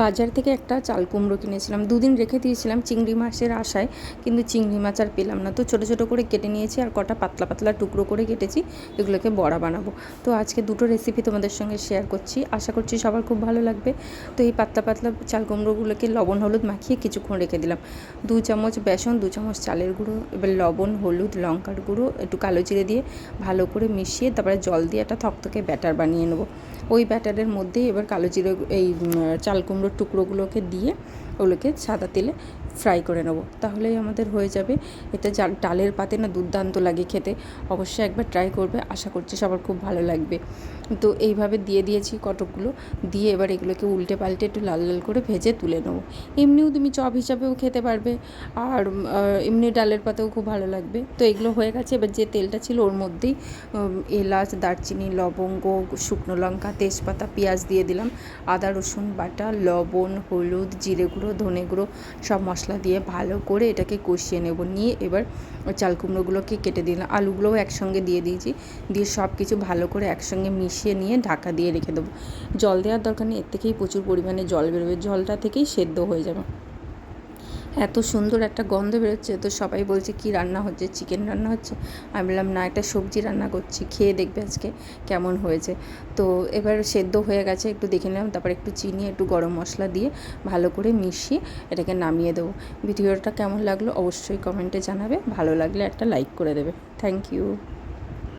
বাজার থেকে একটা চাল কুমড়ো কিনেছিলাম। দুদিন রেখে দিয়েছিলাম চিংড়ি মাছের আশায়, কিন্তু চিংড়ি মাছ আর পেলাম না। তো ছোটো ছোটো করে কেটে নিয়েছি আর কটা পাতলা পাতলা টুকরো করে কেটেছি, এগুলোকে বড়া বানাবো। তো আজকে দুটো রেসিপি তোমাদের সঙ্গে শেয়ার করছি। আশা করছি সবার খুব ভালো লাগবে। তো এই পাতলা পাতলা চাল কুমড়োগুলোকে লবণ, হলুদ মাখিয়ে কিছুক্ষণ রেখে দিলাম। দু চামচ বেসন, দু চামচ চালের গুঁড়ো, এবার লবণ, হলুদ, লঙ্কার গুঁড়ো, একটু কালো জিরে দিয়ে ভালো করে মিশিয়ে তারপরে জল দিয়ে একটা থকথকে ব্যাটার বানিয়ে নেব। ওই ব্যাটারের মধ্যেই এবার কালো জিরে, এই চাল কুমড়োর টুকরোগুলোকে দিয়ে ওগুলোকে সাদা তেলে ফ্রাই করে নেব। তাহলেই আমাদের হয়ে যাবে। এতে ডালের পাতে না দুর্দান্ত লাগে খেতে। অবশ্যই একবার ট্রাই করবে, আশা করছি সবার খুব ভালো লাগবে। তো এইভাবে দিয়ে দিয়েছি কটকগুলো। দিয়ে এবার এগুলোকে উল্টে পাল্টে একটু লাল লাল করে ভেজে তুলে নেব। এমনিও তুমি চপ হিসাবেও খেতে পারবে। আর এমনি ডালের পাতেও খুব ভালো লাগবে। তো এগুলো হয়ে গেছে। এবার যে তেলটা ছিল ওর মধ্যেই এলাচ, দারচিনি, লবঙ্গ, শুকনো লঙ্কা, তেজপাতা, পেঁয়াজ দিয়ে দিলাম। আদা, রসুন, বাটা, লবণ, হলুদ, জিরে গুঁড়ো, ধনে গুঁড়ো, সব মশলা দিয়ে ভালো করে এটাকে কষিয়ে নেব। নিয়ে এবার চাল কুমড়োগুলোকে কেটে দিলাম। আলুগুলোও একসঙ্গে দিয়ে দিয়েছি। দিয়ে সব কিছু ভালো করে একসঙ্গে মিশিয়ে নিয়ে ঢাকা দিয়ে রেখে দেবো। জল দেওয়ার দরকার নেই, এর থেকেই প্রচুর পরিমাণে জল বেরোবে। জলটা থেকেই সেদ্ধ হয়ে যাবে। এত সুন্দর একটা গন্ধ বেরোচ্ছে, তো সবাই বলছে, কি রান্না হচ্ছে? চিকেন রান্না হচ্ছে? আমি বললাম, না, একটা সবজি রান্না করছি, খেয়ে দেখবে আজকে কেমন হয়েছে। তো এবার সেদ্ধ হয়ে গেছে, একটু দেখে নিলাম, তারপর একটু চিনি, একটু গরম মশলা দিয়ে ভালো করে মিশিয়ে এটাকে নামিয়ে দেবো। ভিডিওটা কেমন লাগল অবশ্যই কমেন্টে জানাবে, ভালো লাগলে একটা লাইক করে দেবে। Thank you